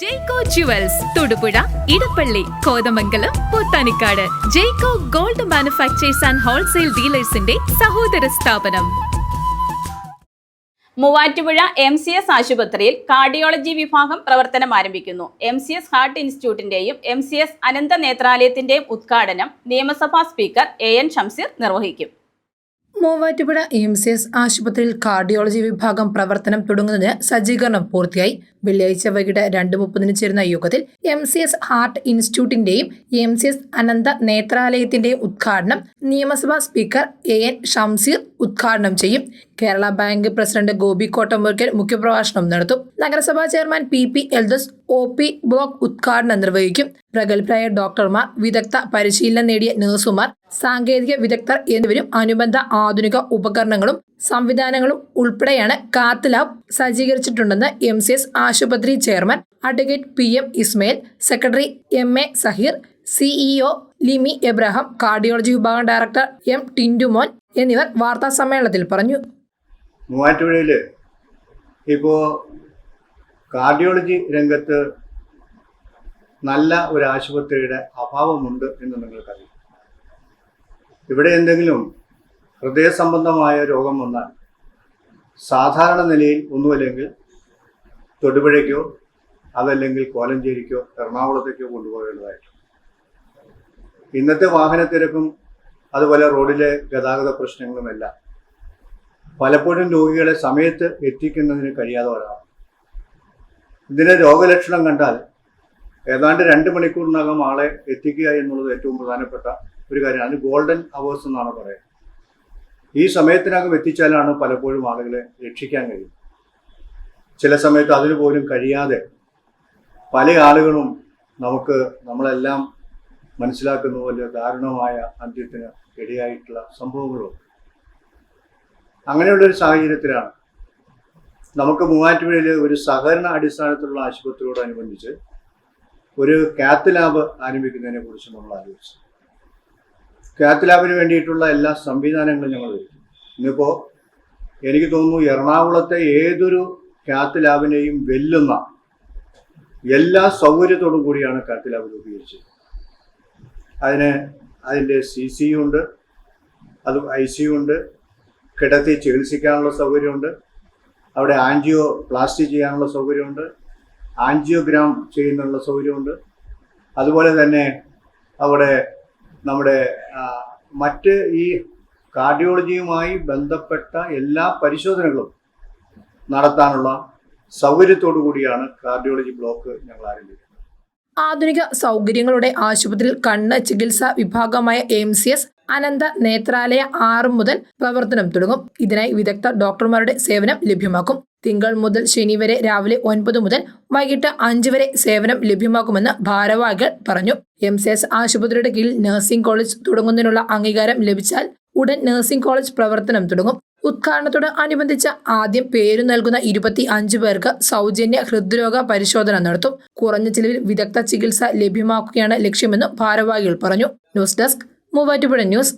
Jaico jewels Thodupuzha Edappally Kothamangalam Pothanicad Jaico gold manufacturers and wholesale ഡീലേഴ്സിന്റെ സഹോദര സ്ഥാപനം. Muvattupuzha M C S ആശുപത്രിയിൽ cardiology വിഭാഗം പ്രവർത്തനം ആരംഭിക്കുന്നു. എം സി എസ് ഹാർട്ട് ഇൻസ്റ്റിറ്റ്യൂട്ടിന്റെയും എം സി എസ് അനന്ത നേത്രാലയത്തിന്റെയും ഉദ്ഘാടനം നിയമസഭാ സ്പീക്കർ എ എൻ ഷംസീർ നിർവഹിക്കും. മൂവാറ്റുപുഴ എം സി എസ് ആശുപത്രിയിൽ കാർഡിയോളജി വിഭാഗം പ്രവർത്തനം തുടങ്ങുന്നതിന് സജ്ജീകരണം പൂർത്തിയായി. വെള്ളിയാഴ്ച വൈകിട്ട് രണ്ട് മുപ്പതിന് ചേരുന്ന യോഗത്തിൽ എം സി എസ് ഹാർട്ട് ഇൻസ്റ്റിറ്റ്യൂട്ടിന്റെയും എം സി എസ് അനന്ത നേത്രാലയത്തിന്റെയും ഉദ്ഘാടനം നിയമസഭാ സ്പീക്കർ എ എൻ ഷംസീർ ഉദ്ഘാടനം ചെയ്യും. കേരള ബാങ്ക് പ്രസിഡന്റ് ഗോപി കോട്ടമ്പൂർക്കൽ മുഖ്യപ്രഭാഷണം നടത്തും. നഗരസഭാ chairman P P Eldhose O P block ഉദ്ഘാടനം നിർവഹിക്കും. പ്രഗത്ഭരായ ഡോക്ടർമാർ വിദഗ്ധ പരിശീലനം നേടിയ നഴ്സുമാർ സാങ്കേതിക വിദഗ്ധർ എന്നിവരും അനുബന്ധ ആധുനിക ഉപകരണങ്ങളും സംവിധാനങ്ങളും ഉൾപ്പെടെയാണ് കാത്ത് ലാബ് സജ്ജീകരിച്ചിട്ടുണ്ടെന്ന് എം സി എസ് ആശുപത്രി chairman advocate P M Ismail secretary M A Saheer CEO Limi Abraham cardiology വിഭാഗം ഡയറക്ടർ എം ടിൻഡുമോൻ എന്നിവർ വാർത്താ സമ്മേളനത്തിൽ പറഞ്ഞു. മൂവാറ്റുപുഴയിൽ ഇപ്പോൾ കാർഡിയോളജി രംഗത്ത് നല്ല ഒരു ആശുപത്രിയുടെ അഭാവമുണ്ട് എന്ന് നിങ്ങൾക്കറിയാം. ഇവിടെ എന്തെങ്കിലും ഹൃദയ സംബന്ധമായ രോഗം വന്നാൽ സാധാരണ നിലയിൽ ഒന്നുമല്ലെങ്കിൽ തൊടുപുഴയ്ക്കോ അതല്ലെങ്കിൽ കോലഞ്ചേരിക്കോ എറണാകുളത്തേക്കോ കൊണ്ടുപോകേണ്ടതായിട്ടുണ്ട്. ഇന്നത്തെ വാഹനത്തിരക്കും അതുപോലെ റോഡിലെ ഗതാഗത പ്രശ്നങ്ങളുമെല്ലാം. പലപ്പോഴും രോഗികളെ സമയത്ത് എത്തിക്കുന്നതിന് കഴിയാതെ വരാം ഇതിലെ രോഗലക്ഷണം കണ്ടാൽ ഏതാണ്ട് രണ്ട് മണിക്കൂറിനകം ആളെ എത്തിക്കുക എന്നുള്ളത് ഏറ്റവും പ്രധാനപ്പെട്ട ഒരു കാര്യമാണ്. അത് ഗോൾഡൻ അവേഴ്സ് എന്നാണ് പറയുന്നത്. ഈ സമയത്തിനകം എത്തിച്ചാലാണ് പലപ്പോഴും ആളുകളെ രക്ഷിക്കാൻ കഴിയും ചില സമയത്ത് അതിനു പോലും കഴിയാതെ പല ആളുകളും നമുക്ക് നമ്മളെല്ലാം മനസ്സിലാക്കുന്ന പോലെ ദാരുണമായ അന്ത്യത്തിന് ഇടയായിട്ടുള്ള സംഭവങ്ങളുണ്ട് അങ്ങനെയുള്ളൊരു സാഹചര്യത്തിലാണ്. നമുക്ക് മൂവാറ്റുപുഴയിൽ ഒരു സഹകരണ അടിസ്ഥാനത്തിലുള്ള ആശുപത്രിയോടനുബന്ധിച്ച് ഒരു കാത്ത് ലാബ് ആരംഭിക്കുന്നതിനെ കുറിച്ച് നമ്മൾ ആലോചിച്ചു. കാത്ത് ലാബിന് വേണ്ടിയിട്ടുള്ള എല്ലാ സംവിധാനങ്ങളും ഞങ്ങൾ ഒരുക്കി. ഇന്നിപ്പോൾ എനിക്ക് തോന്നുന്നു എറണാകുളത്തെ ഏതൊരു കാത്ത് ലാബിനെയും വെല്ലുന്ന എല്ലാ സൗകര്യത്തോടും കൂടിയാണ് കാത്ത് ലാബ് രൂപീകരിച്ചത് അതിന് അതിന്റെ സി സി ഉണ്ട് അത് ഐ സി ഉണ്ട് കിടത്തി ചികിത്സിക്കാനുള്ള സൗകര്യമുണ്ട്. അവിടെ ആൻജിയോ പ്ലാസ്റ്റി ചെയ്യാനുള്ള സൗകര്യമുണ്ട് ആൻജിയോഗ്രാം ചെയ്യുന്നുള്ള സൗകര്യമുണ്ട്. അതുപോലെ തന്നെ അവിടെ നമ്മുടെ മറ്റ് ഈ കാർഡിയോളജിയുമായി ബന്ധപ്പെട്ട എല്ലാ പരിശോധനകളും നടത്താനുള്ള സൗകര്യത്തോടു കൂടിയാണ് കാർഡിയോളജി ബ്ലോക്ക് ഞങ്ങൾ ആരംഭിക്കുന്നത്. ആധുനിക സൗകര്യങ്ങളുടെ ആശുപത്രിയിൽ കണ്ണ് ചികിത്സാ വിഭാഗമായ M C S Anantha Nethralaya ആറ് മുതൽ പ്രവർത്തനം തുടങ്ങും. ഇതിനായി വിദഗ്ധ ഡോക്ടർമാരുടെ സേവനം ലഭ്യമാക്കും. തിങ്കൾ മുതൽ ശനി വരെ രാവിലെ ഒൻപത് മുതൽ വൈകിട്ട് അഞ്ച് വരെ സേവനം ലഭ്യമാക്കുമെന്ന് ഭാരവാഹികൾ പറഞ്ഞു. എം സി എസ് ആശുപത്രിയുടെ കീഴിൽ നഴ്സിംഗ് കോളേജ് തുടങ്ങുന്നതിനുള്ള അംഗീകാരം ലഭിച്ചാൽ ഉടൻ നഴ്സിംഗ് കോളേജ് പ്രവർത്തനം തുടങ്ങും. ഉദ്ഘാടനത്തോട് അനുബന്ധിച്ച് ആദ്യം പേരു നൽകുന്ന ഇരുപത്തി അഞ്ച് പേർക്ക് സൗജന്യ ഹൃദ്രോഗ പരിശോധന നടത്തും. കുറഞ്ഞ ചിലവിൽ വിദഗ്ധ ചികിത്സ ലഭ്യമാക്കുകയാണ് ലക്ഷ്യമെന്നും ഭാരവാഹികൾ പറഞ്ഞു. News desk Muvattupuzha news.